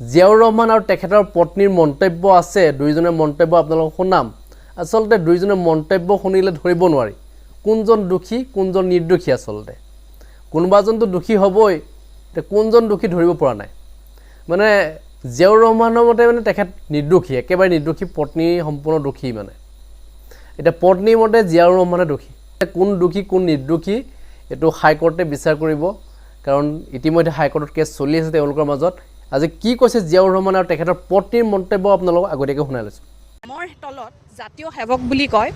জিয়াউৰ ৰহমান আৰু তেখেতৰ পত্নীৰ মন্তব্য আছে। দুয়োজনে মন্তব্য আপোনালোকক শুনাম। আচলতে দুয়োজনে মন্তব্য শুনিলে ধৰিব নোৱাৰি। কোনজন দোষী কোনজন নিৰ্দোষী আচলতে? কোনোবা এজনতো দোষী হ'বই কোনজন দোষী পৰা নাই? মানে জিয়াউৰ ৰহমানৰ মতে মানে তেখেত নিৰ্দোষী একেবাৰে নিৰ্দোষী পত্নী সম্পূৰ্ণ দোষী মানে। এতিয়া পত্নীৰ মতে জিয়াউৰ ৰহমানে দোষী কোন দোষী কোন নিৰ্দোষী এইটো হাইকোৰ্টে বিচাৰ কৰিব। কাৰণ ইতিমধ্যে হাইকোৰ্টত কেছ চলি আছে তেওঁলোকৰ মাজত। আজি কি কৈছে জিয়াউৰ ৰহমান আৰু তেখেতৰ পত্নীৰ মন্তব্য আপোনালোকক আগতীয়াকৈ শুনাই লৈছোঁ। নামৰ তলত জাতীয় সেৱক বুলি কয়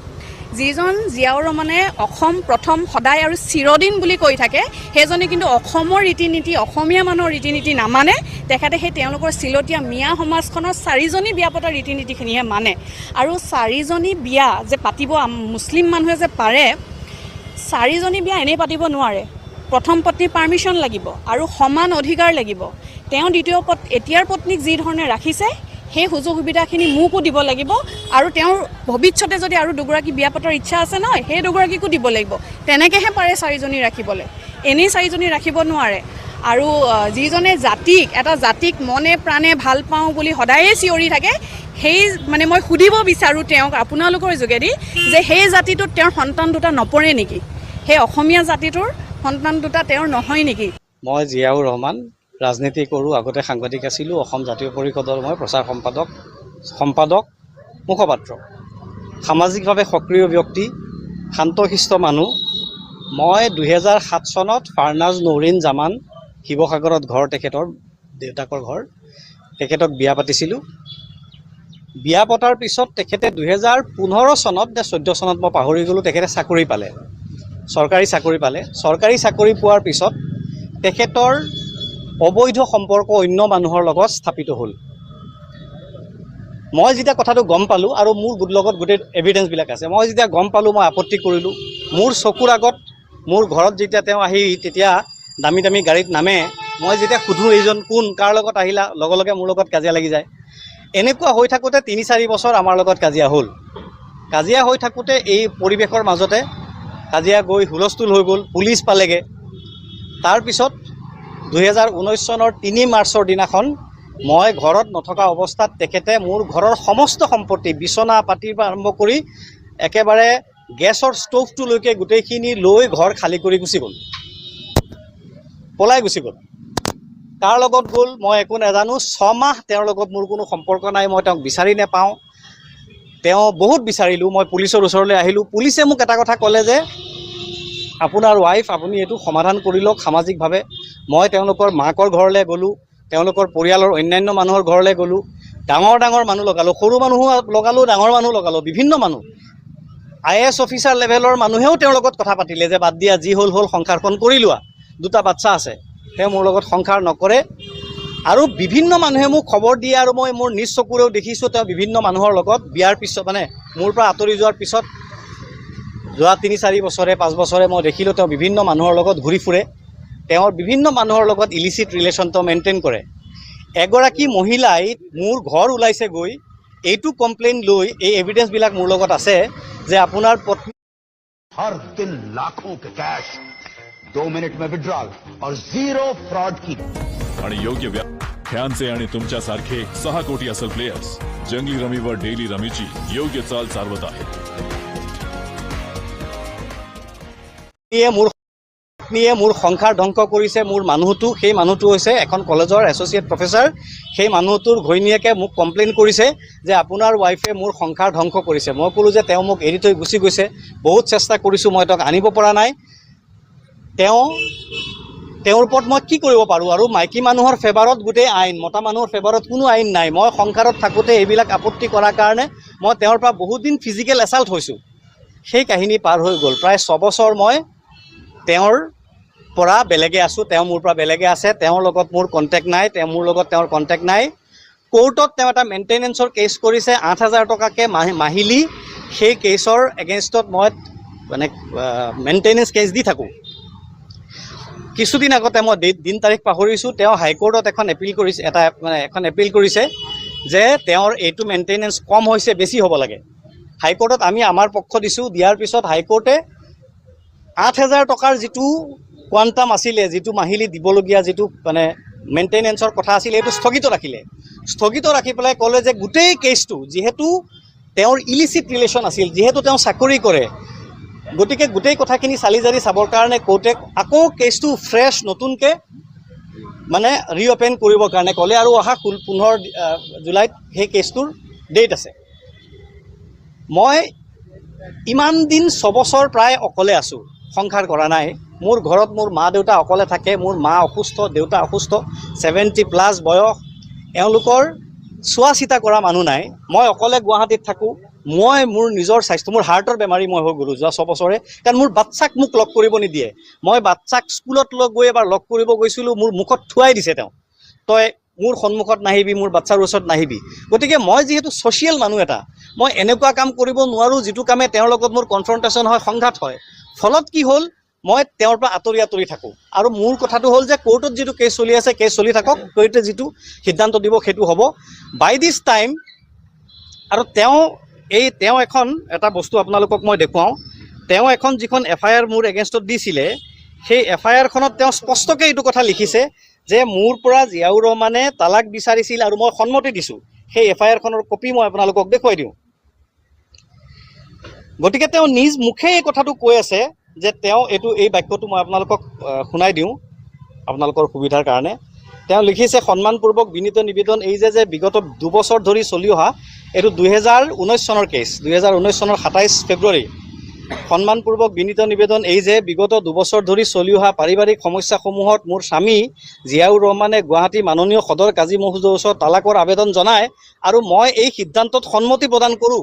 যিজন জিয়াউৰ ৰহমানে অসম প্ৰথম সদায় আৰু চিৰদিন বুলি কৈ থাকে সেইজনে কিন্তু অসমৰ ৰীতি নীতি অসমীয়া মানুহৰ ৰীতি নীতি নামানে। তেখেতে সেই তেওঁলোকৰ চিলতীয়া মিয়া সমাজখনৰ চাৰিজনী বিয়া পতা ৰীতি নীতিখিনিহে মানে। আৰু চাৰিজনী বিয়া যে পাতিব মুছলিম মানুহে যে পাৰে চাৰিজনী বিয়া এনেই পাতিব নোৱাৰে। প্ৰথম পত্নীৰ পাৰ্মিশ্যন লাগিব আৰু সমান অধিকাৰ লাগিব। তেওঁ দ্বিতীয় পত এতিয়াৰ পত্নীক যি ধৰণে ৰাখিছে সেই সুযোগ সুবিধাখিনি মোকো দিব লাগিব আৰু তেওঁৰ ভৱিষ্যতে যদি আৰু দুগৰাকী বিয়া পতাৰ ইচ্ছা আছে নহয় সেই দুগৰাকীকো দিব লাগিব। তেনেকৈহে পাৰে চাৰিজনী ৰাখিবলৈ। এনেই চাৰিজনী ৰাখিব নোৱাৰে। আৰু যিজনে জাতিক এটা জাতিক মনে প্ৰাণে ভাল পাওঁ বুলি সদায়ে চিঞৰি থাকে সেই মানে মই সুধিব বিচাৰোঁ তেওঁক আপোনালোকৰ যোগেদি যে সেই জাতিটোত তেওঁৰ সন্তান দুটা নপৰে নেকি? সেই অসমীয়া জাতিটোৰ সন্তান দুটা তেওঁৰ নহয় নেকি? মই জিয়াউৰ ৰহমান ৰাজনীতি কৰোঁ আগতে সাংবাদিক আছিলোঁ অসম জাতীয় পৰিষদৰ মই প্ৰচাৰ সম্পাদক সম্পাদক মুখপাত্ৰ। সামাজিকভাৱে সক্ৰিয় ব্যক্তি শান্তশিষ্ট মানুহ। মই দুহেজাৰ সাত চনত ফাৰ্নাজ নৌৰিন জামান শিৱসাগৰত ঘৰ তেখেতৰ দেউতাকৰ ঘৰ তেখেতক বিয়া পাতিছিলোঁ। বিয়া পতাৰ পিছত তেখেতে দুহেজাৰ পোন্ধৰ চনত নে চৈধ্য চনত মই পাহৰি গ'লোঁ তেখেতে চাকৰি পালে। চৰকাৰী চাকৰি পালে। চৰকাৰী চাকৰি পোৱাৰ পিছত তেখেতৰ অবৈধ সম্পৰ্ক অন্য মানুহৰ লগত স্থাপিত হ'ল। মই যেতিয়া কথাটো গম পালোঁ আৰু মোৰ লগত গোটেই এভিডেঞ্চবিলাক আছে মই যেতিয়া গম পালোঁ মই আপত্তি কৰিলোঁ মোৰ চকুৰ আগত মোৰ ঘৰত যেতিয়া তেওঁ আহি তেতিয়া দামী দামী গাড়ীত নামে মই যেতিয়া সোধোঁ এইজন কোন কাৰ লগত আহিলা লগে লগে মোৰ লগত কাজিয়া লাগি যায়। এনেকুৱা হৈ থাকোঁতে তিনি চাৰি বছৰ আমাৰ লগত কাজিয়া হ'ল। কাজিয়া হৈ থাকোঁতে এই পৰিৱেশৰ মাজতে কাজিয়া গৈ হুলস্থুল হৈ গ'ল পুলিচ পালেগৈ। তাৰপিছত দুহেজাৰ ঊনৈছ চনৰ তিনি মাৰ্চৰ দিনাখন মই ঘৰত নথকা অৱস্থাত তেখেতে মোৰ ঘৰৰ সমস্ত সম্পত্তি বিচনা পাতিৰ পৰা আৰম্ভ কৰি একেবাৰে গেছৰ ষ্ট'ভটোলৈকে গোটেইখিনি লৈ ঘৰ খালী কৰি গুচি গ'ল। পলাই গুচি গ'ল। কাৰ লগত গ'ল মই একো নাজানো ছমাহ তেওঁৰ লগত মোৰ কোনো সম্পৰ্ক নাই মই তেওঁক বিচাৰি নাপাওঁ। তেওঁ বহুত বিচাৰিলোঁ মই পুলিচৰ ওচৰলৈ আহিলোঁ। পুলিচে মোক এটা কথা ক'লে যে আপোনাৰ ৱাইফ আপুনি এইটো সমাধান কৰি লওক সামাজিকভাৱে। মই তেওঁলোকৰ মাকৰ ঘৰলৈ গ'লোঁ তেওঁলোকৰ পৰিয়ালৰ অন্যান্য মানুহৰ ঘৰলৈ গ'লোঁ। ডাঙৰ ডাঙৰ মানুহ লগালোঁ সৰু মানুহো লগালোঁ ডাঙৰ মানুহ লগালোঁ বিভিন্ন মানুহ। আই এ এছ অফিচাৰ লেভেলৰ মানুহেও তেওঁৰ লগত কথা পাতিলে যে বাদ দিয়া যি হ'ল হ'ল সংসাৰখন কৰি লোৱা। দুটা বাচ্চা আছে। তেওঁ মোৰ লগত সংসাৰ নকৰে। আৰু বিভিন্ন মানুহে মোক খবৰ দিয়ে আৰু মই মোৰ নিজ চকুৰেও দেখিছোঁ তেওঁ বিভিন্ন মানুহৰ লগত। বিয়াৰ পিছত মানে মোৰ পৰা আঁতৰি যোৱাৰ পিছত, যোৱা তিনি, চাৰি বছৰে, পাঁচ বছৰে মই দেখিলোঁ তেওঁ বিভিন্ন মানুহৰ লগত ঘূৰি ফুৰে। তেওঁৰ বিভিন্ন মানুহৰ লগত ইলিচিট ৰিলেশ্যন তেওঁ মেইনটেইন কৰে। এগৰাকী মহিলাই মোৰ ঘৰ ওলাইছে গৈ, এইটো কমপ্লেইন লৈ এই এভিডেঞ্চবিলাক মোৰ লগত আছে যে আপোনাৰ পত্নী दो मिनट में विड्रॉल और जीरो फ्रॉड की आणि योग्य व्या फॅनचे आणि तुमच्यासारखे सहा कोटी असल प्लेयर्स जंगली रमीवर डेली रमीची योग्य चाल चालवत आहेत পত্নীয়ে মোৰ পত্নীয়ে মোৰ সংসাৰ ধ্বংস কৰিছে মোৰ মানুহটো সেই মানুহটো হৈছে এখন কলেজৰ এছ'চিয়েট প্ৰফেচাৰ সেই মানুহটোৰ ঘৈণীয়েকে মোক কমপ্লেইন কৰিছে যে আপোনাৰ ৱাইফে মোৰ সংসাৰ ধ্বংস কৰিছে মই ক'লোঁ যে তেওঁ মোক এৰি থৈ গুচি গৈছে বহুত চেষ্টা কৰিছোঁ মই তেওঁক আনিব পৰা নাই তেওঁ, তেওঁৰ ওপৰত মই কি কৰিব পাৰোঁ আৰু মাইকী মানুহৰ ফেভাৰত গোটেই আইন, মতা মানুহৰ ফেভাৰত কোনো আইন নাই। মই সংসাৰত থাকোঁতে এইবিলাক আপত্তি কৰাৰ কাৰণে মই তেওঁৰ পৰা বহুত দিন ফিজিকেল এছাল্ট হৈছোঁ। সেই কাহিনী পাৰ হৈ গ'ল। প্ৰায় ছবছৰ মই তেওঁৰ পৰা বেলেগে আছোঁ, তেওঁ মোৰ পৰা বেলেগে আছে, তেওঁৰ লগত মোৰ কণ্টেক্ট নাই, তেওঁ মোৰ লগত তেওঁৰ কণ্টেক্ট নাই। কোৰ্টত তেওঁ এটা মেইনটেনেঞ্চৰ কেছ কৰিছে, আঠ হাজাৰ টকাকৈ মাহি, মাহিলী। সেই কেছৰ এগেইনষ্টত মই মানে মেইনটেনেঞ্চ কেছ দি থাকোঁ। কিছুদিন আগতে মই ডেট দিন তাৰিখ পাহৰিছোঁ, তেওঁ হাইকোৰ্টত এখন এপিল কৰিছে, এটা মানে এখন এপিল কৰিছে যে তেওঁৰ এইটো মেইনটেনেঞ্চ কম হৈছে, বেছি হ'ব লাগে। হাইকোৰ্টত আমি আমাৰ পক্ষ দিছোঁ, দিয়াৰ পিছত হাইকোৰ্টে আঠ হেজাৰ টকাৰ যিটো কোৱাণ্টাম আছিলে, যিটো মাহিলী দিবলগীয়া যিটো মানে মেইনটেনেঞ্চৰ কথা আছিল এইটো স্থগিত ৰাখিলে। স্থগিত ৰাখি পেলাই ক'লে যে গোটেই কেছটো যিহেতু তেওঁৰ ইলিচিট ৰিলেশ্যন আছিল, যিহেতু তেওঁ চাকৰি কৰে গতিকে গোটেই কথাখিনি চালি জাৰি চাবৰ কাৰণে কোৰ্টে আকৌ কেছটো ফ্ৰেছ নতুনকৈ মানে ৰিঅ'পেন কৰিবৰ কাৰণে ক'লে আৰু অহা পোন্ধৰ জুলাইত সেই কেছটোৰ ডেট আছে। মই ইমান দিন ছবছৰ প্ৰায় অকলে আছোঁ সংসাৰ কৰা নাই। মোৰ ঘৰত মোৰ মা দেউতা অকলে থাকে মোৰ মা অসুস্থ দেউতা অসুস্থ ছেভেণ্টি প্লাছ বয়স। এওঁলোকৰ চোৱা চিতা কৰা মানুহ নাই। মই অকলে গুৱাহাটীত থাকোঁ মই মোৰ নিজৰ স্বাস্থ্য, মোৰ হাৰ্টৰ বেমাৰী মই হৈ গ'লোঁ যোৱা ছবছৰে কাৰণ মোৰ বাচ্চাক মোক লগ কৰিব নিদিয়ে। মই বাচ্চাক স্কুলত লগ গৈ এবাৰ লগ কৰিব গৈছিলোঁ, মোৰ মুখত থুৱাই দিছে তেওঁ। তই মোৰ সন্মুখত নাহিবি, মোৰ বাচ্ছাৰ ওচৰত নাহিবি। গতিকে মই যিহেতু ছ'চিয়েল মানুহ এটা, মই এনেকুৱা কাম কৰিব নোৱাৰোঁ যিটো কামে তেওঁৰ লগত মোৰ কনফ্ৰণ্টেশ্যন হয়, সংঘাত হয়। ফলত কি হ'ল? মই তেওঁৰ পৰা আঁতৰি আঁতৰি থাকোঁ। আৰু মোৰ কথাটো হ'ল যে কোৰ্টত যিটো কেছ চলি আছে কেছ চলি থাকক। কোৰ্টে যিটো সিদ্ধান্ত দিব, সেইটো হ'ব। বাই দিছ টাইম আৰু তেওঁ এই তেওঁ এখন এটা বস্তু আপোনালোকক মই দেখুৱাওঁ। তেওঁ এখন যিখন এফ আই আৰ মোৰ এগেইনষ্টত দিছিলে, সেই এফ আই আৰখনত তেওঁ স্পষ্টকৈ এইটো কথা লিখিছে যে মোৰ পৰা জিয়াউৰ ৰহমানে তালাক বিচাৰিছিল আৰু মই সন্মতি দিছোঁ। সেই এফ আই আৰখনৰ কপি মই আপোনালোকক দেখুৱাই দিওঁ। গতিকে তেওঁ নিজ মুখে এই কথাটো কৈ আছে যে তেওঁ এইটো, এই বাক্যটো মই আপোনালোকক শুনাই দিওঁ। আপোনালোকৰ সুবিধাৰ কাৰণে। তেওঁ লিখিছে, সন্মানপূৰ্বক বিনীত নিবেদন এই যে যে বিগত দুবছৰ ধৰি চলি অহা এইটো দুহেজাৰ ঊনৈছ চনৰ কেছ দুহেজাৰ ঊনৈছ চনৰ সাতাইছ ফেব্ৰুৱাৰী। সন্মানপূৰ্বক বিনীত নিবেদন এই যে, বিগত দুবছৰ ধৰি চলি অহা পাৰিবাৰিক সমস্যাসমূহত মোৰ স্বামী জিয়াউৰ ৰহমানে গুৱাহাটী মাননীয় সদৰ কাজী মহোদয়ৰ ওচৰত তালাকৰ আবেদন জনায় আৰু মই এই সিদ্ধান্তত সন্মতি প্ৰদান কৰোঁ।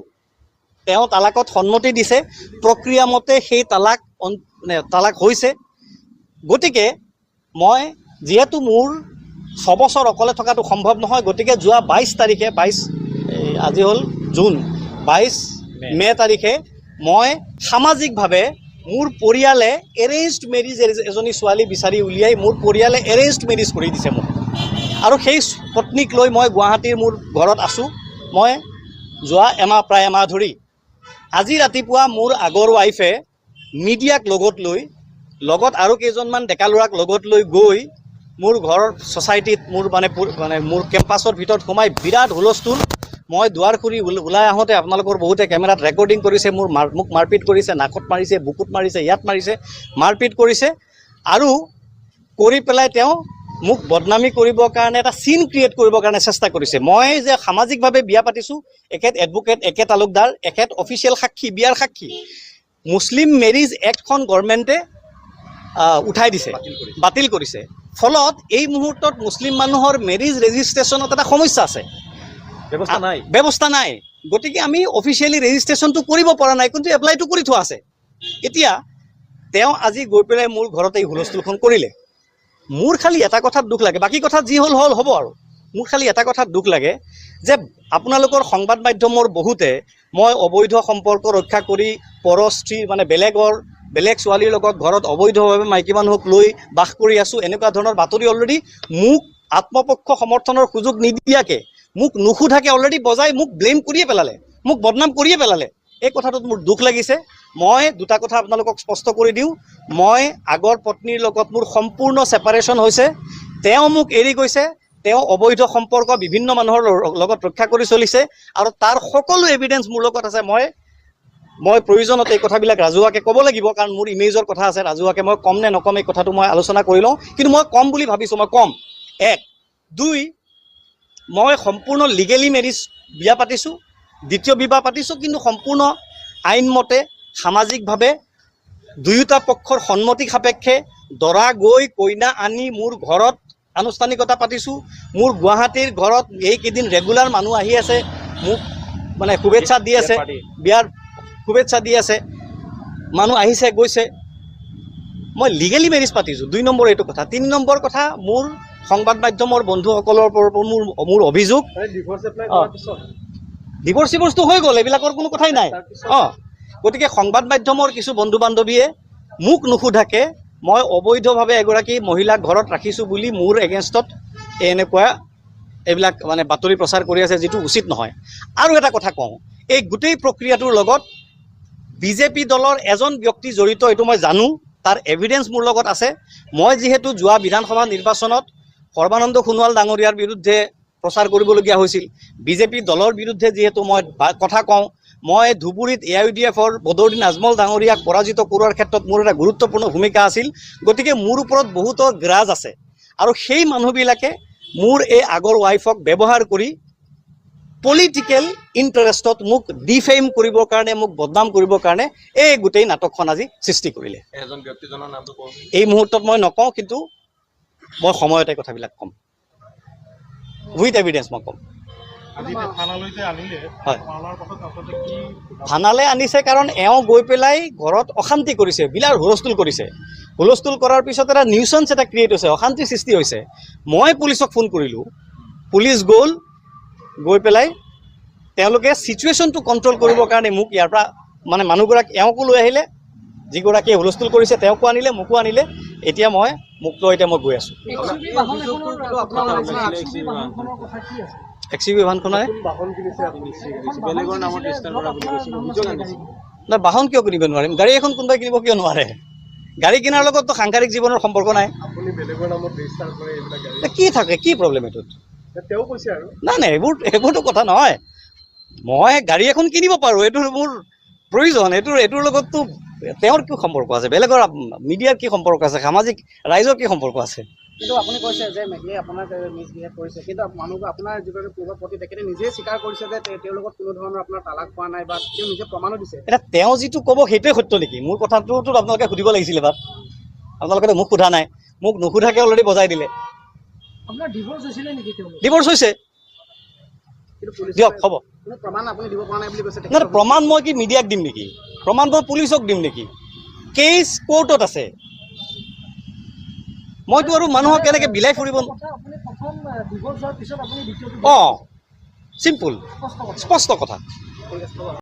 তেওঁ তালাকত সন্মতি দিছে। প্ৰক্ৰিয়া মতে সেই তালাক মানে তালাক হৈছে। গতিকে মই, যিহেতু মোৰ ছবছৰ অকলে থকাটো সম্ভৱ নহয়। গতিকে যোৱা বাইছ তাৰিখে বাইছ আজি হ'ল জুন বাইছ মে' তাৰিখে মই সামাজিকভাৱে মোৰ পৰিয়ালে এৰেঞ্জড মেৰিজ এজনী ছোৱালী বিচাৰি উলিয়াই মোৰ পৰিয়ালে এৰেঞ্জড মেৰিজ কৰি দিছে মোক। আৰু সেই পত্নীক লৈ মই গুৱাহাটীৰ মোৰ ঘৰত আছোঁ। মই যোৱা এমাহ প্ৰায় এমাহ ধৰি আজি ৰাতিপুৱা মোৰ আগৰ ৱাইফে মিডিয়াক লগত লৈ লগত আৰু কেইজনমান ডেকা ল'ৰাক লগত লৈ গৈ মোৰ ঘৰৰ ছ'চাইটিত মোৰ মানে মানে মোৰ কেম্পাছৰ ভিতৰত সোমাই বিৰাট হুলস্থুল। মই দুৱাৰ ওল- ওলাই আহোঁতে আপোনালোকৰ বহুতে কেমেৰাত ৰেকৰ্ডিং কৰিছে, মোৰ মাৰ মোক মাৰপিট কৰিছে, নাকত মাৰিছে, বুকুত মাৰিছে, ইয়াত মাৰিছে, মাৰপিট কৰিছে আৰু কৰি পেলাই তেওঁ মোক বদনামী কৰিবৰ কাৰণে, এটা চিন ক্ৰিয়েট কৰিবৰ কাৰণে চেষ্টা কৰিছে। মই যে সামাজিকভাৱে বিয়া পাতিছোঁ, এখেত এডভকেট একে তালুকদাৰ, এখেত অফিচিয়েল সাক্ষী, বিয়াৰ সাক্ষী। মুছলিম মেৰিজ এক্টখন গভৰ্ণমেণ্টে উঠাই দিছে, বাতিল কৰিছে। ফলত এই মুহূৰ্তত মুছলিম মানুহৰ মেৰিজ ৰেজিষ্ট্ৰেশ্যনত এটা সমস্যা আছে। ব্যৱস্থা নাই। ব্যৱস্থা নাই। গতিকে আমি অফিচিয়েলি ৰেজিষ্ট্ৰেশ্যনটো কৰিব পৰা নাই কিন্তু এপ্লাইটো কৰি থোৱা আছে। এতিয়া তেওঁ আজি গৈ পেলাই মোৰ ঘৰতে এই হুলস্থুলখন কৰিলে। মোৰ খালি এটা কথাত দুখ লাগে। বাকী কথাত যি হ'ল হ'ল হ'ব আৰু। মোৰ খালি এটা কথাত দুখ লাগে যে আপোনালোকৰ সংবাদ মাধ্যমৰ বহুতে মই অবৈধ সম্পৰ্ক ৰক্ষা কৰি পৰ স্ত্ৰী মানে বেলেগৰ বেলেগ ছোৱালীৰ লগত ঘৰত অবৈধভাৱে মাইকী মানুহক লৈ বাস কৰি আছোঁ, এনেকুৱা ধৰণৰ বাতৰি অলৰেডি মোক আত্মপক্ষ সমৰ্থনৰ সুযোগ নিদিয়াকৈ, মোক নুসুধাকৈ অলৰেডি বজাই মোক ব্লেম কৰিয়ে পেলালে, মোক বদনাম কৰিয়ে পেলালে। এই কথাটোত মোৰ দুখ লাগিছে। মই দুটা কথা আপোনালোকক স্পষ্ট কৰি দিওঁ। মই আগৰ পত্নীৰ লগত মোৰ সম্পূৰ্ণ ছেপাৰেশ্যন হৈছে। তেওঁ মোক এৰি গৈছে। তেওঁ অবৈধ সম্পৰ্ক বিভিন্ন মানুহৰ লগত ৰক্ষা কৰি চলিছে। আৰু তাৰ সকলো এভিডেঞ্চ মোৰ লগত আছে। মই মই প্ৰয়োজনত এই কথাবিলাক ৰাজহুৱাকৈ ক'ব লাগিব কাৰণ মোৰ ইমেজৰ কথা আছে ৰাজহুৱাকৈ মই ক'ম নে নক'ম এই কথাটো মই আলোচনা কৰি লওঁ। কিন্তু মই ক'ম বুলি ভাবিছোঁ মই ক'ম। এক। দুই মই সম্পূৰ্ণ লিগেলি মেৰিজ বিয়া পাতিছোঁ দ্বিতীয় বিবাহ পাতিছোঁ কিন্তু সম্পূৰ্ণ আইনমতে সামাজিকভাৱে দুয়োটা পক্ষৰ সন্মতি সাপেক্ষে দৰা গৈ কইনা আনি মোৰ ঘৰত আনুষ্ঠানিকতা পাতিছোঁ। মোৰ গুৱাহাটীৰ ঘৰত এইকেইদিন ৰেগুলাৰ মানুহ আহি আছে মোক মানে শুভেচ্ছা দি আছে। বিয়াৰ শুভেচ্ছা দি আছে। মানুহ আহিছে গৈছে। মই লিগেলি মেৰিজ পাতিছোঁ। দুই নম্বৰ এইটো কথা। তিনি নম্বৰ কথা মোৰ সংবাদ মাধ্যমৰ বন্ধুসকলৰ মোৰ মোৰ অভিযোগ। ডিভৰ্চ চিভৰ্চটো হৈ গ'ল এইবিলাকৰ কোনো কথাই নাই। অঁ। গতিকে সংবাদ মাধ্যমৰ কিছু বন্ধু বান্ধৱীয়ে মোক নুসুধাকে মই অবৈধভাৱে এগৰাকী মহিলাক ঘৰত ৰাখিছোঁ বুলি মোৰ এগেইনষ্টত এনেকুৱা এইবিলাক মানে বাতৰি প্ৰচাৰ কৰি আছে যিটো উচিত নহয়। আৰু এটা কথা কওঁ এই গোটেই প্ৰক্ৰিয়াটোৰ লগত বিজেপি দলৰ এজন ব্যক্তি জড়িত, এইটো মই জানো, তাৰ এভিডেঞ্চ মোৰ লগত আছে। মই যিহেতু যোৱা বিধানসভা নিৰ্বাচনত সৰ্বানন্দ সোণোৱাল ডাঙৰীয়াৰ বিৰুদ্ধে প্ৰচাৰ কৰিবলগীয়া হৈছিল। বিজেপি দলৰ বিৰুদ্ধে যিহেতু মই কথা কওঁ, মই ধুবুৰীত এ আই ডি এফৰ বদৰুদ্দিন আজমল ডাঙৰীয়াক পৰাজিত কৰোৱাৰ ক্ষেত্ৰত মোৰ এটা গুৰুত্বপূৰ্ণ ভূমিকা আছিল। গতিকে মোৰ ওপৰত বহুতো গ্ৰাজ আছে। আৰু সেই মানুহবিলাকে মোৰ এই আগৰ ৱাইফক ব্যৱহাৰ কৰি পলিটিকেল ইণ্টাৰেষ্টত মোক ডিফেইম কৰিবৰ কাৰণে মোক বদনাম কৰিবৰ কাৰণে এই গোটেই নাটকখন আজি সৃষ্টি কৰিলে। এজন ব্যক্তিজনৰ নামটো কওঁ এই মুহূৰ্তত মই নকওঁ কিন্তু মই সময়তে কথাবিলাক ক'ম। উইথ এভিডেঞ্চ মই ক'ম। হয়। থানালৈ আনিছে কাৰণ এওঁ গৈ পেলাই ঘৰত অশান্তি কৰিছে বিলাৰ হুলস্থুল কৰিছে। হুলস্থুল কৰাৰ পিছত এটা নিউচেঞ্চ এটা ক্ৰিয়েট হৈছে অশান্তিৰ সৃষ্টি হৈছে। মই পুলিচক ফোন কৰিলোঁ। পুলিচ গ'ল গৈ পেলাই তেওঁলোকে ছিটুৱেশ্যনটো কণ্ট্ৰল কৰিবৰ কাৰণে মোক ইয়াৰ পৰা মানে মানুহগৰাকী এওঁকো লৈ আহিলে যিগৰাকীয়ে হুলস্থুল কৰিছে তেওঁকো আনিলে মোকো আনিলে। এতিয়া মই মোক লৈ এতিয়া মই গৈ আছোঁ। এক্স ইউ ভি বাহনখনেৰে বাহন কিনিছে আপুনি বেলেগৰ নামত ৰেজিষ্টাৰ কৰা বুলি কৈছিল অভিযোগ আনিছে। নাই বাহন কিয় কিনিব নোৱাৰিম? গাড়ী এখন কোনোবাই কিনিব কিয় নোৱাৰে? গাড়ী কিনাৰ লগততো সাংসাৰিক জীৱনৰ সম্পৰ্ক নাই। কি থাকে কি প্ৰব্লেম এইটোত? তেওঁ কৈছে আৰু। নাই নাই এইবোৰ এইবোৰতো কথা নহয়। মই গাড়ী এখন কিনিব পাৰোঁ এইটো মোৰ প্ৰয়োজন এইটোৰ এইটোৰ লগততো তেওঁৰ কি সম্পৰ্ক আছে? বেলেগৰ মিডিয়াৰ কি সম্পৰ্ক আছে? সামাজিক ৰাইজৰ কি সম্পৰ্ক আছে? কিন্তু আপুনি কৈছে যে আপোনাক মিছবিহেভ কৰিছে কিন্তু মানুহবোৰ আপোনাৰ তেখেতে নিজেই স্বীকাৰ কৰিছে যে তেওঁৰ লগত কোনো ধৰণৰ আপোনাৰ তালাক পোৱা নাই বা তেওঁ নিজে প্ৰমাণো দিছে। এতিয়া তেওঁ যিটো ক'ব সেইটোৱে সত্য নেকি? মোৰ কথাটোতো আপোনালোকে সুধিব লাগিছিল এবাৰ আপোনালোকেতো মোক সোধা নাই। মোক নুসুধাকৈ অলৰেডি বজাই দিলে। ডিভোৰ্চ হৈছে। দিয়ক হ'ব। প্ৰমাণ মই কি মিডিয়াক দিম নেকি? প্ৰমাণ মই পুলিচক দিম নেকি? কেছ কোৰ্টত আছে। মইতো আৰু মানুহক কেনেকৈ বিলাই ফুৰিব অঁ চিম্পুল স্পষ্ট কথা।